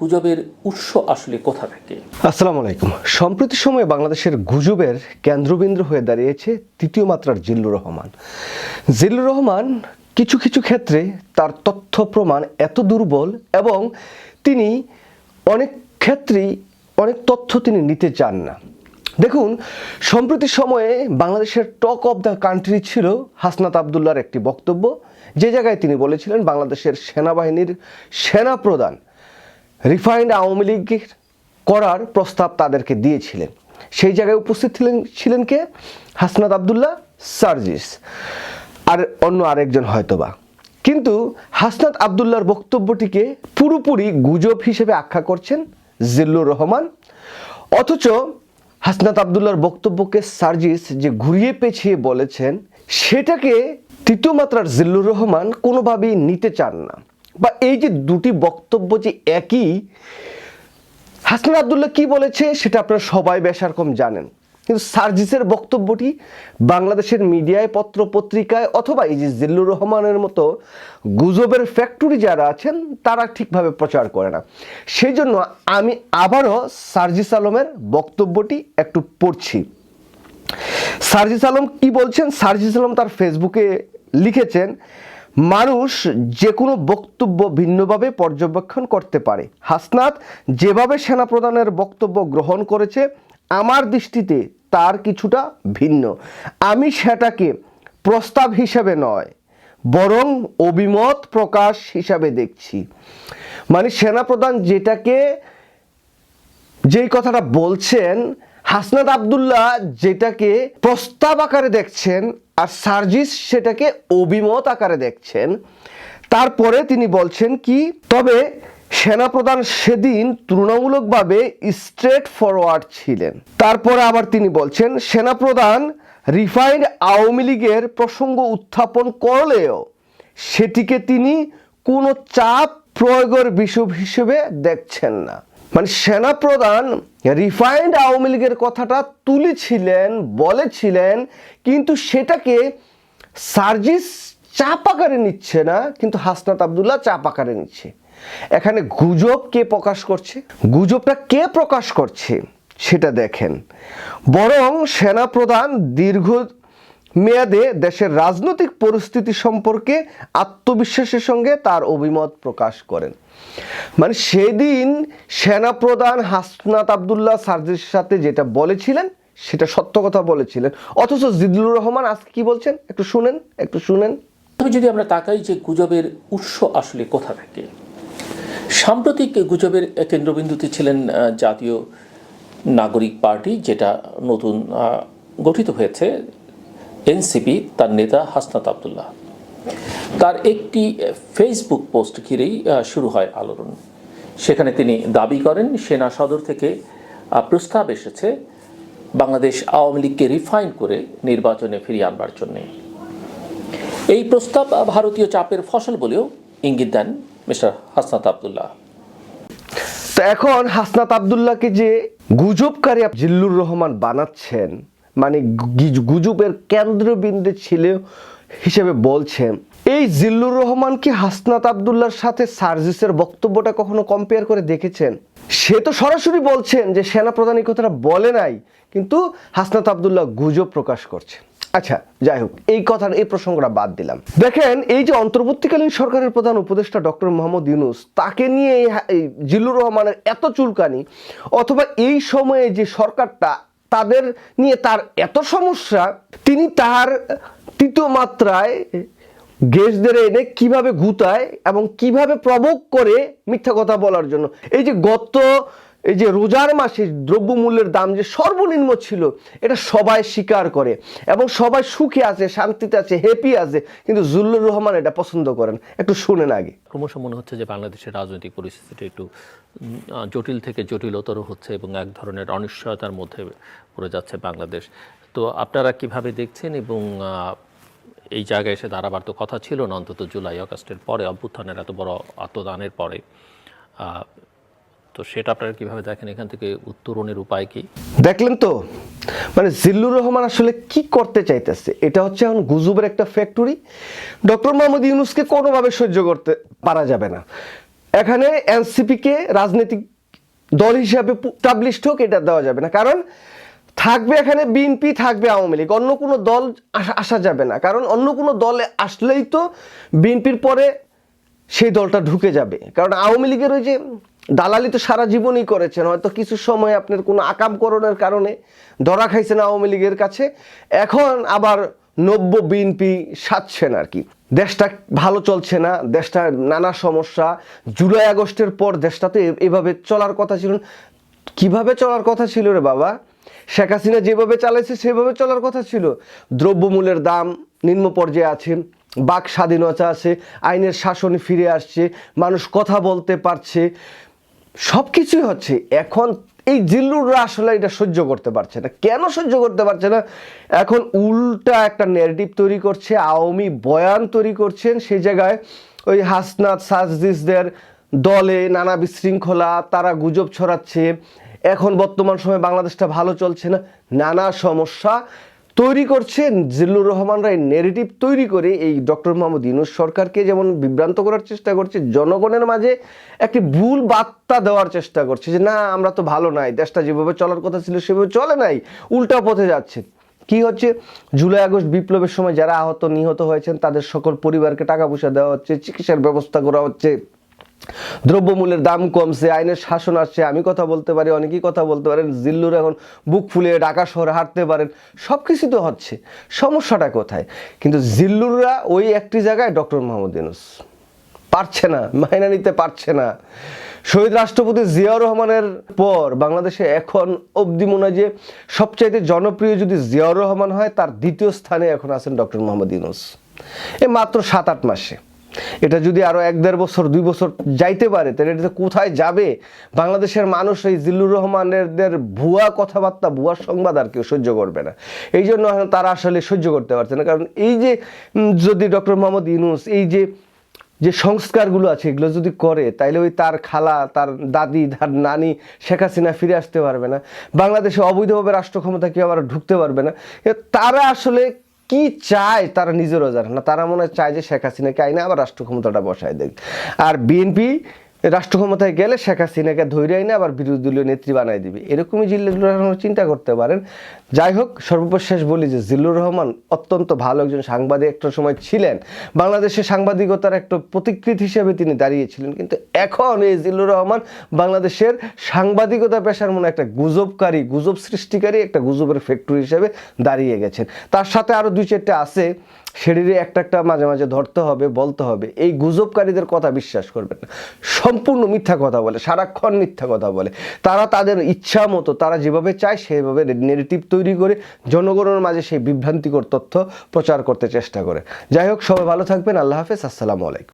গুজবের উৎস আসলে কোথা থেকে? আসসালামু আলাইকুম। সম্প্রতি সময়ে বাংলাদেশের গুজবের কেন্দ্রবিন্দু হয়ে দাঁড়িয়েছে তৃতীয় মাত্রার জিল্লুর রহমান। জিল্লুর রহমান কিছু কিছু ক্ষেত্রে তার তথ্য প্রমাণ এত দুর্বল এবং তিনি অনেক ক্ষেত্রেই অনেক তথ্য তিনি নিতে চান না। দেখুন, সম্প্রতি সময়ে বাংলাদেশের টক অফ দ্য কান্ট্রি ছিল হাসনাত আবদুল্লার একটি বক্তব্য। যে জায়গায় তিনি বলেছিলেন, বাংলাদেশের সেনাবাহিনীর সেনা প্রধান রিফাইন্ড আওয়ামী লীগ করার প্রস্তাব তাদেরকে দিয়েছিলেন। সেই জায়গায় উপস্থিত ছিলেন ছিলেন কে? হাসনাত আবদুল্লাহ সার্জিস আর অন্য আরেকজন হয়তোবা। কিন্তু হাসনাত আবদুল্লাহর বক্তব্যটিকে পুরোপুরি গুজব হিসেবে আখ্যা করছেন জিল্লুর রহমান। অথচ হাসনাত আবদুল্লাহর বক্তব্যকে সার্জিস যে ঘুরিয়ে পেছিয়ে বলেছেন, সেটাকে তৃতীয় মাত্রার জিল্লুর রহমান কোনোভাবেই নিতে চান না। বা এই যে দুটি বক্তব্য যে একই হাসনাত আবদুল্লাহ কি বলেছে সেটা আপনারা সবাই বেশ রকম জানেন। কিন্তু সার্জিসের বক্তব্যটি বাংলাদেশের মিডিয়ায় পত্র পত্রিকায় অথবা এই যে জিল্লুর রহমানের মতো গুজবের ফ্যাক্টরি যারা আছেন, তারা ঠিকভাবে প্রচার করে না। সেই জন্য আমি আবারও সার্জিস আলমের বক্তব্যটি একটু পড়ছি। সার্জিস আলম কি বলছেন? সার্জিস আলম তার ফেসবুকে লিখেছেন মানুষ যে কোনো বক্তব্য ভিন্নভাবে পর্যবেক্ষণ করতে পারে। হাসনাত যেভাবে সেনাপ্রধানের বক্তব্য গ্রহণ করেছে, আমার দৃষ্টিতে তার কিছুটা ভিন্ন। আমি সেটাকে প্রস্তাব হিসেবে নয়, বরং অভিমত প্রকাশ হিসাবে দেখছি। মানে সেনাপ্রধান যেটাকে, যেই কথাটা বলছেন, হাসনাত আবদুল্লাহ যেটাকে প্রস্তাব আকারে দেখছেন আর সার্জিস সেটাকে অভিমত আকারে দেখছেন। তারপরে তিনি বলছেন কি, তবে সেনাপ্রধান সেদিন তুলনামূলকভাবে স্ট্রেট ফরওয়ার্ড ছিলেন। তারপরে আবার তিনি বলছেন, সেনাপ্রধান রিফাইন্ড আওয়ামী লীগের প্রসঙ্গ উত্থাপন করলেও সেটিকে তিনি কোনো চাপ প্রয়োগের বিষয় হিসেবে দেখছেন না। মানে সেনাপ্রধান রিফাইন্ড আওয়ামী লীগের কথাটা তুলেছিলেন, বলেছিলেন, কিন্তু সেটাকে সার্জিস চাপ আকারে নিচ্ছে না, কিন্তু হাসনাত আবদুল্লাহ চাপ আকারে নিচ্ছে। এখানে গুজব কে প্রকাশ করছে? গুজবটা কে প্রকাশ করছে? সেটা দেখেন। বরং সেনাপ্রধান দীর্ঘ মেয়াদে দেশের রাজনৈতিক পরিস্থিতি সম্পর্কে আত্মবিশ্বাসের সঙ্গে তার অভিমত প্রকাশ করেন। মানে সেদিন সেনাপ্রধান হাসনাত আবদুল্লাহ সার্জির সাথে যেটা বলেছিলেন, সেটা সত্য কথা বলেছিলেন। অথচ জিদুর রহমান আজকে কি বলছেন? একটু শুনেন একটু শুনেন। তবে যদি আমরা তাকাই যে গুজবের উৎস আসলে কোথা থেকে? সাম্প্রতিক গুজবের কেন্দ্রবিন্দুতে ছিলেন জাতীয় নাগরিক পার্টি, যেটা নতুন গঠিত হয়েছে। এনসিপি তার নেতা হাসনাত আবদুল্লাহ। তার একটি ফেসবুক পোস্ট ঘিরেই শুরু হয় আলোড়ন। সেখানে তিনি দাবি করেন, সেনা সদর থেকে প্রস্তাব এসেছে, বাংলাদেশ আওয়ামী লীগকে রিফাইন করে নির্বাচনে ফিরিয়ে আনবার জন্যে। এই প্রস্তাব ভারতীয় চাপের ফসল বলেও ইঙ্গিত দেন মিস্টার হাসনাত আবদুল্লাহ। তো এখন হাসনাত আবদুল্লাহকে যে গুজবকারী জিল্লুর রহমান বানাচ্ছেন মানে গুজবের কেন্দ্রবিন্দু ছিল হিসেবে বলছেন এই জিল্লুর রহমান কি হাসনাত আবদুল্লার সাথে সার্জিসের বক্তব্যটা কখনো কম্পেয়ার করে দেখেছেন? সে তো সরাসরি বলছেন যে সেনাপ্রধান এই কথাটা বলে নাই, কিন্তু হাসনাত আবদুল্লাহ গুজব প্রকাশ করছে আচ্ছা যাই হোক, এই কথার, এই প্রসঙ্গটা বাদ দিলাম। দেখেন, এই যে অন্তর্বর্তীকালীন সরকারের প্রধান উপদেষ্টা ডক্টর মোহাম্মদ ইউনুস, তাকে নিয়ে এই জিল্লুর রহমানের এত চুলকানি, অথবা এই সময়ে যে সরকারটা তাদের নিয়ে তার এত সমস্যা, তিনি তার তৃতীয় মাত্রায় গেস্টদের এনে কীভাবে গুতায় এবং কীভাবে প্রবোক করে মিথ্যা কথা বলার জন্য। এই যে গত এই যে রোজার মাসে দ্রব্যমূল্যের দাম যে সর্বনিম্ন ছিল, এটা সবাই স্বীকার করে এবং সবাই সুখে আছে, শান্তিতে আছে হ্যাপি আছে, কিন্তু জুল্লুর রহমান এটা পছন্দ করেন। একটু শুনেন আগে। ক্রমশ মনে হচ্ছে যে বাংলাদেশের রাজনৈতিক পরিস্থিতি একটু জটিল থেকে জটিলতর হচ্ছে এবং এক ধরনের অনিশ্চয়তার মধ্যে পড়ে যাচ্ছে বাংলাদেশ। তো আপনারা কীভাবে দেখছেন এবং এই জায়গায় এসে দাঁড়াবার তো কথা ছিল না, অন্তত জুলাই, অগাস্টের পরে অভ্যুত্থানের এত বড় আত্মদানের পরে তো সেটা আপনারা কীভাবে দেখেন? এখান থেকে উত্তরণের উপায় কি? দেখলেন তো? মানে জিল্লুর রহমান আসলে কি করতে চাইতেছে? এটা হচ্ছে এখন গুজবের একটা ফ্যাক্টরি ডক্টর মোহাম্মদ ইউনুসকে কোনোভাবে সহ্য করতে পারা যাবে না। এখানে এনসিপিকে রাজনৈতিক দল হিসাবে টাবলিস্ট হোক, এটা দেওয়া যাবে না। কারণ থাকবে এখানে বিএনপি, থাকবে আওয়ামী লীগ। অন্য কোনো দল আসা যাবে না। কারণ অন্য কোনো দলে আসলেই তো বিএনপির পরে সেই দলটা ঢুকে যাবে। কারণ আওয়ামী লীগের ওই যে দালালি তো সারা জীবনই করেছেন, হয়তো কিছু সময় আপনার কোনো আকামকরণের কারণে ধরা খাইছেন আওয়ামী লীগের কাছে। এখন আবার নব্য বিএনপি সাজছেন আর কি। দেশটা ভালো চলছে না, দেশটা নানা সমস্যা। জুলাই আগস্টের পর দেশটা তো এভাবে চলার কথা ছিল। কীভাবে চলার কথা ছিল রে বাবা? শেখ হাসিনা যেভাবে চালাইছে, সেভাবে চলার কথা ছিল। দ্রব্যমূল্যের দাম নিম্ন পর্যায়ে আছে বাক স্বাধীনতা আছে, আইনের শাসন ফিরে আসছে, মানুষ কথা বলতে পারছে। সব কিছুই হচ্ছে, এখন এই জিল্লুররা আসলে এটা সহ্য করতে পারছে না। কেন সহ্য করতে পারছে না? এখন উল্টা একটা ন্যারেটিভ তৈরি করছে, আওয়ামী বয়ান তৈরি করছেন সেই জায়গায়। ওই হাসনাত, সাজদিসদের দলে নানা বিশৃঙ্খলা, তারা গুজব ছড়াচ্ছে। এখন বর্তমান সময়ে বাংলাদেশটা ভালো চলছে না। নানা সমস্যা। তৈরি করছে জিল্লুর রহমানরা। এই নেগেটিভ তৈরি করে এই ডক্টর মোহাম্মদ ইউনুস সরকারকে যেমন বিভ্রান্ত করার চেষ্টা করছে, জনগণের মাঝে একটি ভুল বার্তা দেওয়ার চেষ্টা করছে যে, না, আমরা তো ভালো নাই, দেশটা যেভাবে চলার কথা ছিল, সেভাবে চলে নাই, উল্টা পথে যাচ্ছে। কি হচ্ছে? জুলাই আগস্ট বিপ্লবের সময় যারা আহত, নিহত হয়েছেন, তাদের সকল পরিবারকে টাকা পয়সা দেওয়া হচ্ছে, চিকিৎসার ব্যবস্থা করা হচ্ছে। দ্রব্যমূল্যের দাম কমছে, আইনের শাসন আসছে, আমি কথা বলতে পারি, অনেকেই কথা বলতে পারেন, জিল্লুর এখন বুক ফুলিয়ে ঢাকা শহরে হাঁটতে পারেন সব কিছু তো হচ্ছে, সমস্যাটা কোথায়? কিন্তু জিল্লুররা ওই একটি জায়গায় ডক্টর মোহাম্মদ ইউনুস, পারছে না, মাইনা নিতে পারছে না। শহীদ রাষ্ট্রপতি জিয়াউর রহমানের পর বাংলাদেশে এখন অবধি মনে হয় যে সবচাইতে জনপ্রিয় যদি জিয়াউর রহমান হয়, তার দ্বিতীয় স্থানে এখন আছেন ডক্টর মোহাম্মদ ইউনুস। এ মাত্র সাত আট মাসে। এটা যদি আরও এক দেড় বছর, দুই বছর যাইতে পারে, তাহলে এটা কোথায় যাবে? বাংলাদেশের মানুষ এই জিল্লুর রহমানের ভুয়া কথাবার্তা, ভুয়া সংবাদ আর কেউ সহ্য করবে না। এই জন্য তারা আসলে সহ্য করতে পারছে না। কারণ এই যে যদি ডক্টর মোহাম্মদ ইউনুস এই যে যে সংস্কারগুলো আছে, এগুলো যদি করে, তাইলে ওই তার খালা, তার দাদি, তার নানি শেখ হাসিনা ফিরে আসতে পারবে না। বাংলাদেশে অবৈধভাবে রাষ্ট্র ক্ষমতা কেউ আবার ঢুকতে পারবে না। তারা আসলে কি চায় তারা নিজেরও জানে না। তারা মনে চায় যে শেখ হাসিনাকে আইনে আবার রাষ্ট্র ক্ষমতাটা বসায় দেখ আর বিএনপি রাষ্ট্র ক্ষমতায় গেলে শেখ হাসিনাকে ধৈর্য আইনে আবার বিরোধী দলীয় নেত্রী বানাই দিবে। এরকমই জিল্লুর রহমান চিন্তা করতে পারেন। যাই হোক, সর্বশেষ বলি যে জিল্লুর রহমান অত্যন্ত ভালো একজন সাংবাদিক। একটা সময় ছিলেন বাংলাদেশের সাংবাদিকতার একটা প্রতিকৃতি হিসেবে তিনি দাঁড়িয়েছিলেন। কিন্তু এখন এই জিল্লুর রহমান বাংলাদেশের সাংবাদিকতা পেশার মনে একটা গুজবকারী, গুজব সৃষ্টিকারী একটা গুজবের ফ্যাক্টরি হিসেবে দাঁড়িয়ে গেছেন। তার সাথে আরও দুই চারটে আছে। সেটিরে একটা একটা মাঝে মাঝে ধরতে হবে, বলতে হবে। এই গুজবকারীদের কথা বিশ্বাস করবেন না। সম্পূর্ণ মিথ্যা কথা বলে, সারাক্ষণ মিথ্যা কথা বলে। তারা তাদের ইচ্ছা মতো, তারা যেভাবে চায় সেভাবে নেগেটিভ তৈরি করে, জনগণের মাঝে সেই বিভ্রান্তিকর তথ্য প্রচার করতে চেষ্টা করে। যাই হোক, সবাই ভালো থাকবেন। আল্লাহ হাফেজ। আসসালামু আলাইকুম।